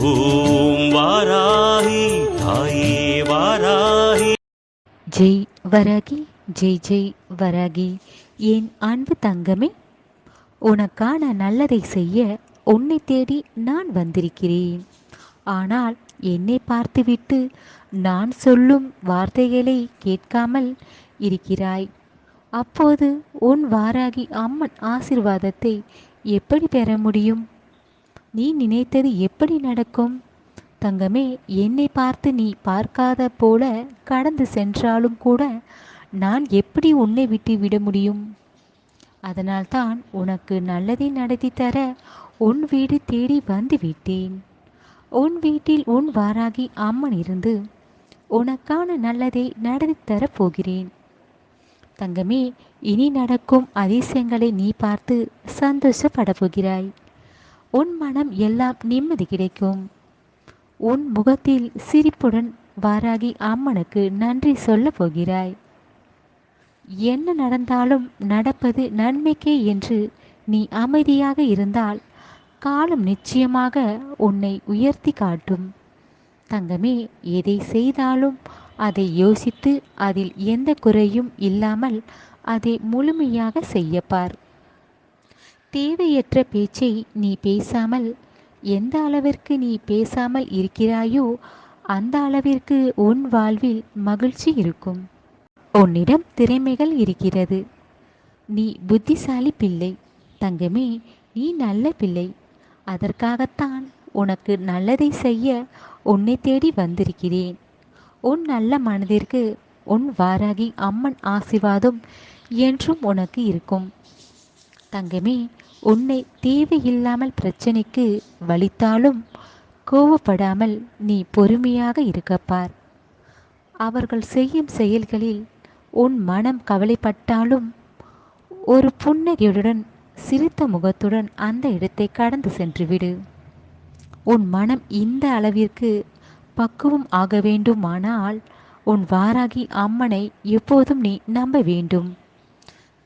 ஓம் வாராகி தாயே வாராகி. ஜெய் வராகி ஜெய் ஜெய் வராகி. என் அன்பு தங்கமே உனக்கான நல்லதை செய்ய உன்னை தேடி நான் வந்திருக்கிறேன். ஆனால் என்னை பார்த்துவிட்டு நான் சொல்லும் வார்த்தைகளை கேட்காமல் இருக்கிறாய். அப்போது உன் வாராகி அம்மன் ஆசிர்வாதத்தை எப்படி பெற முடியும்? நீ நினைத்தது எப்படி நடக்கும்? தங்கமே என்னை பார்த்து நீ பார்க்காத போல கடந்து சென்றாலும் கூட நான் எப்படி உன்னை விட்டு விட முடியும்? அதனால்தான் உனக்கு நல்லதை நடத்தி தர உன் வீடு தேடி வந்து விட்டேன். உன் வீட்டில் உன் வாராகி அம்மன் இருந்து உனக்கான நல்லதை நடத்தி தரப் போகிறேன். தங்கமே இனி நடக்கும் அதிசயங்களை நீ பார்த்து சந்தோஷப்பட போகிறாய். உன் மனம் எல்லாம் நிம்மதி கிடைக்கும். உன் முகத்தில் சிரிப்புடன் வாராகி அம்மனுக்கு நன்றி சொல்லப் போகிறாய். என்ன நடந்தாலும் நடப்பது நன்மைக்கே என்று நீ அமைதியாக இருந்தால் காலம் நிச்சயமாக உன்னை உயர்த்தி காட்டும். தங்கமே எதை செய்தாலும் அதை யோசித்து அதில் எந்த குறையும் இல்லாமல் அதை முழுமையாக செய்யப்பார் தேவையற்ற பேச்சை நீ பேசாமல் எந்த அளவிற்கு நீ பேசாமல் இருக்கிறாயோ அந்த அளவிற்கு உன் வாழ்வில் மகிழ்ச்சி இருக்கும். உன்னிடம் திறமைகள் இருக்கிறது. நீ புத்திசாலி பிள்ளை. தங்கமே நீ நல்ல பிள்ளை. அதற்காகத்தான் உனக்கு நல்லதை செய்ய உன்னை தேடி வந்திருக்கிறேன். உன் நல்ல மனதிற்கு உன் வாராகி அம்மன் ஆசிர்வாதம் என்றும் உனக்கு இருக்கும். தங்கமே உன்னை தேவையில்லாமல் பிரச்சனைக்கு வலித்தாலும் கோவப்படாமல் நீ பொறுமையாக இருக்கப்பார் அவர்கள் செய்யும் செயல்களில் உன் மனம் கவலைப்பட்டாலும் ஒரு புன்னகையுடன் சிரித்த முகத்துடன் அந்த இடத்தை கடந்து சென்றுவிடு. உன் மனம் இந்த அளவிற்கு பக்குவம் ஆக வேண்டுமானால் உன் வாராகி அம்மனை எப்போதும் நீ நம்ப வேண்டும்.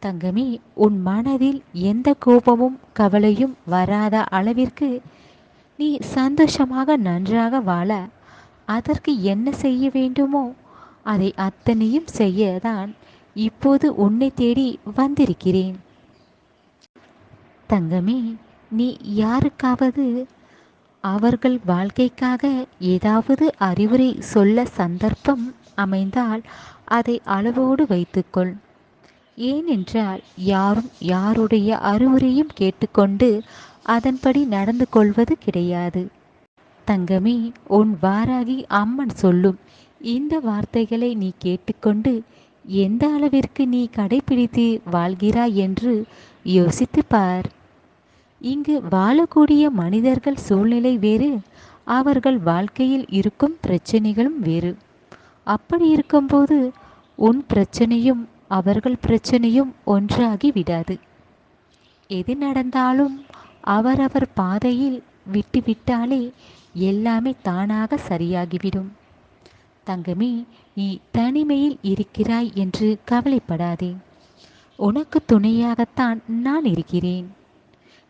தங்கமே உன் மனதில் எந்த கோபமும் கவலையும் வராத அளவிற்கு நீ சந்தோஷமாக நன்றாக வாழ அதற்கு என்ன செய்ய வேண்டுமோ அதை அத்தனையும் செய்யதான் இப்போது உன்னை தேடி வந்திருக்கிறேன். தங்கமே நீ யாருக்காவது அவர்கள் வாழ்க்கைக்காக ஏதாவது அறிவுரை சொல்ல சந்தர்ப்பம் அமைந்தால் அதை அளவோடு வைத்துக்கொள். ஏனென்றால் யாரும் யாருடைய அறிவுரையும் கேட்டுக்கொண்டு அதன்படி நடந்து கொள்வது கிடையாது. தங்கமே உன் வாராகி அம்மன் சொல்லும் இந்த வார்த்தைகளை நீ கேட்டுக்கொண்டு எந்த அளவிற்கு நீ கடைபிடித்து வாழ்கிறாய் என்று யோசித்து பார். இங்கு வாழக்கூடிய மனிதர்கள் சூழ்நிலை வேறு அவர்கள் வாழ்க்கையில் இருக்கும் பிரச்சனைகளும் வேறு. அப்படி இருக்கும்போது உன் பிரச்சனையும் அவர்கள் பிரச்சனையும் ஒன்றாகி விடாது. எது நடந்தாலும் அவரவர் பாதையில் விட்டுவிட்டாலே எல்லாமே தானாக சரியாகிவிடும். தங்கமே நீ தனிமையில் இருக்கிறாய் என்று கவலைப்படாதே. உனக்கு துணையாகத்தான் நான் இருக்கிறேன்.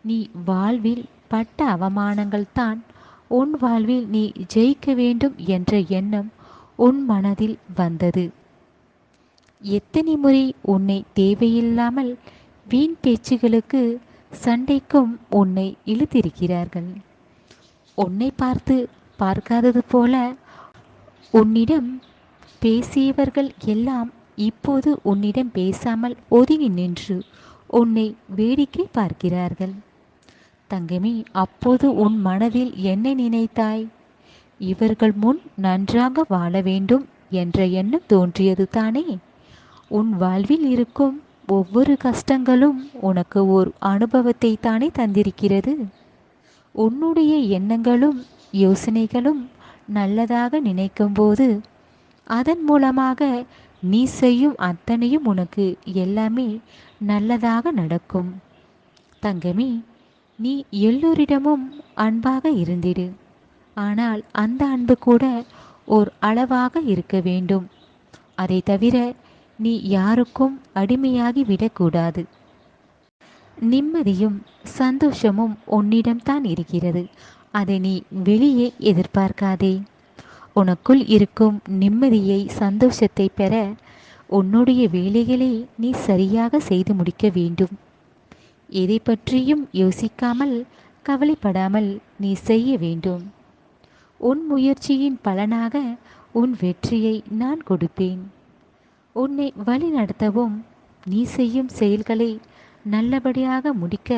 நீ வாழ்வில் பட்ட அவமானங்கள் தான் உன் வாழ்வில் நீ ஜெயிக்க வேண்டும் என்ற எண்ணம் உன் மனதில் வந்தது. எத்தனை முறை உன்னை தேவையில்லாமல் வீண் பேச்சுகளுக்கு சண்டைக்கும் உன்னை இழுத்திருக்கிறார்கள். உன்னை பார்த்து பார்க்காதது போல உன்னிடம் பேசியவர்கள் எல்லாம் இப்போது உன்னிடம் பேசாமல் ஒதுங்கி நின்று உன்னை வேடிக்கை பார்க்கிறார்கள். தங்கமே அப்போது உன் மனதில் என்ன நினைத்தாய்? இவர்கள் முன் நன்றாக வாழ வேண்டும் என்ற எண்ணம் தோன்றியது தானே உன் வாழ்வில் இருக்கும் ஒவ்வொரு கஷ்டங்களும் உனக்கு ஓர் அனுபவத்தை தானே தந்திருக்கிறது. உன்னுடைய எண்ணங்களும் யோசனைகளும் நல்லதாக நினைக்கும்போது அதன் மூலமாக நீ செய்யும் அத்தனையும் உனக்கு எல்லாமே நல்லதாக நடக்கும். தங்கமே நீ எல்லோரிடமும் அன்பாக இருந்திடு. ஆனால் அந்த அன்பு கூட ஓர் அளவாக இருக்க வேண்டும். அதை தவிர நீ யாருக்கும் அடிமையாகி விடக்கூடாது. நிம்மதியும் சந்தோஷமும் உன்னிடம்தான் இருக்கிறது. அதை நீ வெளியே எதிர்பார்க்காதே. உனக்குள் இருக்கும் நிம்மதியை சந்தோஷத்தை பெற உன்னுடைய வேலைகளை நீ சரியாக செய்து முடிக்க வேண்டும். எதை பற்றியும் யோசிக்காமல் கவலைப்படாமல் நீ செய்ய வேண்டும். உன் முயற்சியின் பலனாக உன் வெற்றியை நான் கொடுப்பேன். உன்னை வழி நடத்தவும் நீ செய்யும் செயல்களை நல்லபடியாக முடிக்க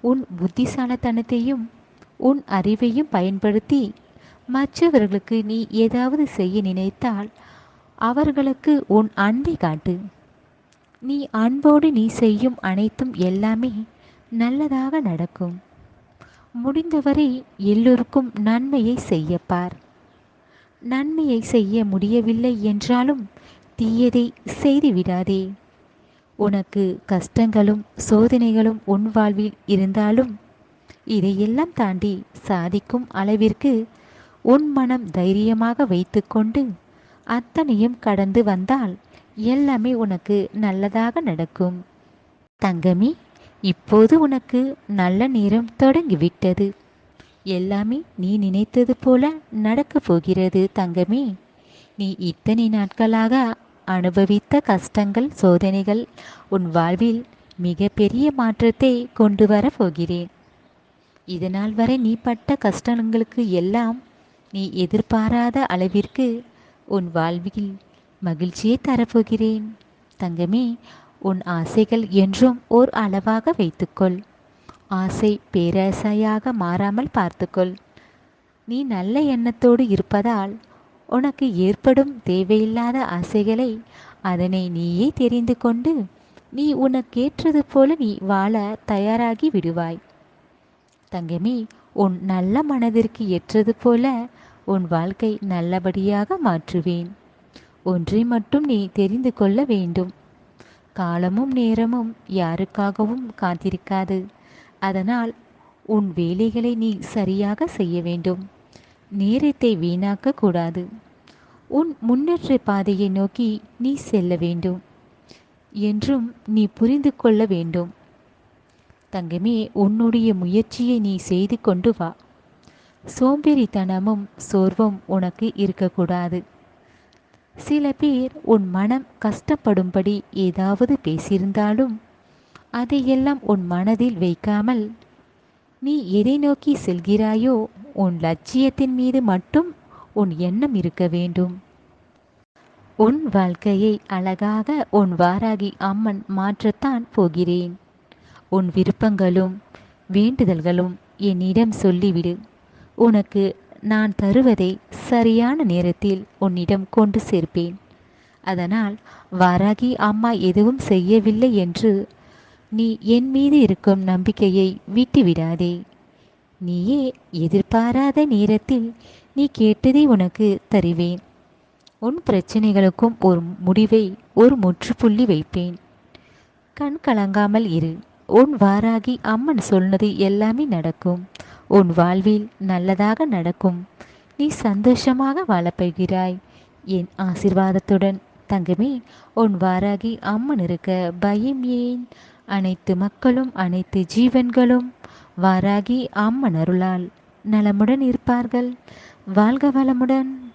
உன் புத்திசாலத்தனத்தையும் உன் அறிவையும் பயன்படுத்தி மற்றவர்களுக்கு நீ ஏதாவது செய்ய நினைத்தால் அவர்களுக்கு உன் அன்பை காட்டு. நீ அன்போடு நீ செய்யும் அனைத்தும் எல்லாமே நல்லதாக நடக்கும். முடிந்தவரை எல்லோருக்கும் நன்மையை செய்யப்பார். நன்மையை செய்ய முடியவில்லை என்றாலும் தீயதை செய்து விடாதே. உனக்கு கஷ்டங்களும் சோதனைகளும் உன் வாழ்வில் இருந்தாலும் இதையெல்லாம் தாண்டி சாதிக்கும் அளவிற்கு உன் மனம் தைரியமாக வைத்துக்கொண்டு அத்தனையும் கடந்து வந்தால் எல்லாமே உனக்கு நல்லதாக நடக்கும். தங்கமி இப்போது உனக்கு நல்ல நேரம் தொடங்கிவிட்டது. எல்லாமே நீ நினைத்தது போல நடக்கப் போகிறது தங்கமே. நீ இத்தனை நாட்களாக அனுபவித்த கஷ்டங்கள் சோதனைகள் உன் வாழ்வில் மிக பெரிய மாற்றத்தை கொண்டு வர போகிறேன். இதனால் வரை நீ பட்ட கஷ்டங்களுக்கு எல்லாம் நீ எதிர்பாராத அளவிற்கு உன் வாழ்வில் மகிழ்ச்சியை தரப்போகிறேன். தங்கமே உன் ஆசைகள் என்றும் ஓர் அளவாக வைத்துக்கொள். ஆசை பேராசையாக மாறாமல் பார்த்துக்கொள். நீ நல்ல எண்ணத்தோடு இருப்பதால் உனக்கு ஏற்படும் தேவையில்லாத ஆசைகளை அதனை நீயே தெரிந்து கொண்டு நீ உனக்கேற்றது போல நீ வாழ தயாராகி விடுவாய். தங்கமே உன் நல்ல மனதிற்கு ஏற்றது போல உன் வாழ்க்கை நல்லபடியாக மாற்றுவேன். ஒன்றை மட்டும் நீ தெரிந்து கொள்ள வேண்டும். காலமும் நேரமும் யாருக்காகவும் காத்திருக்காது. அதனால் உன் வேலைகளை நீ சரியாக செய்ய வேண்டும். நேரத்தை வீணாக்க கூடாது. உன் முன்னேற்ற பாதையை நோக்கி நீ செல்ல வேண்டும் என்றும் நீ புரிந்து கொள்ள வேண்டும். தங்கமே உன்னுடைய முயற்சியை நீ செய்து கொண்டு வா. சோம்பேறித்தனமும் சோர்வும் உனக்கு இருக்கக்கூடாது. சில பேர் உன் மனம் கஷ்டப்படும்படி ஏதாவது பேசியிருந்தாலும் அதையெல்லாம் உன் மனதில் வைக்காமல் நீ எதை நோக்கி செல்கிறாயோ உன் லட்சியத்தின் மீது மட்டும் உன் எண்ணம் இருக்க வேண்டும். உன் வாழ்க்கையை அழகாக உன் வாராகி அம்மன் மாற்றத்தான் போகிறேன். உன் விருப்பங்களும் வேண்டுதல்களும் என்னிடம் சொல்லிவிடு. உனக்கு நான் தருவதை சரியான நேரத்தில் உன்னிடம் கொண்டு சேர்ப்பேன். அதனால் வாராகி அம்மா எதுவும் செய்யவில்லை என்று நீ என் மீது இருக்கும் நம்பிக்கையை விட்டுவிடாதே. நீயே எதிர்பாராத நேரத்தில் நீ கேட்டதை உனக்கு தருவேன். உன் பிரச்சனைகளுக்கும் ஒரு முடிவை ஒரு முற்றுப்புள்ளி வைப்பேன். கண் கலங்காமல் இரு. உன் வாராகி அம்மன் சொன்னது எல்லாமே நடக்கும். உன் வாழ்வில் நல்லதாக நடக்கும். நீ சந்தோஷமாக வாழப்போகிறாய் என் ஆசிர்வாதத்துடன் தங்கமே உன் வாராகி அம்மன் இருக்க பயம் ஏன்? அனைத்து மக்களும் அனைத்து ஜீவன்களும் வாராகி அம்மன் அருளால் நலமுடன் இருப்பார்கள். வாழ்க வளமுடன்.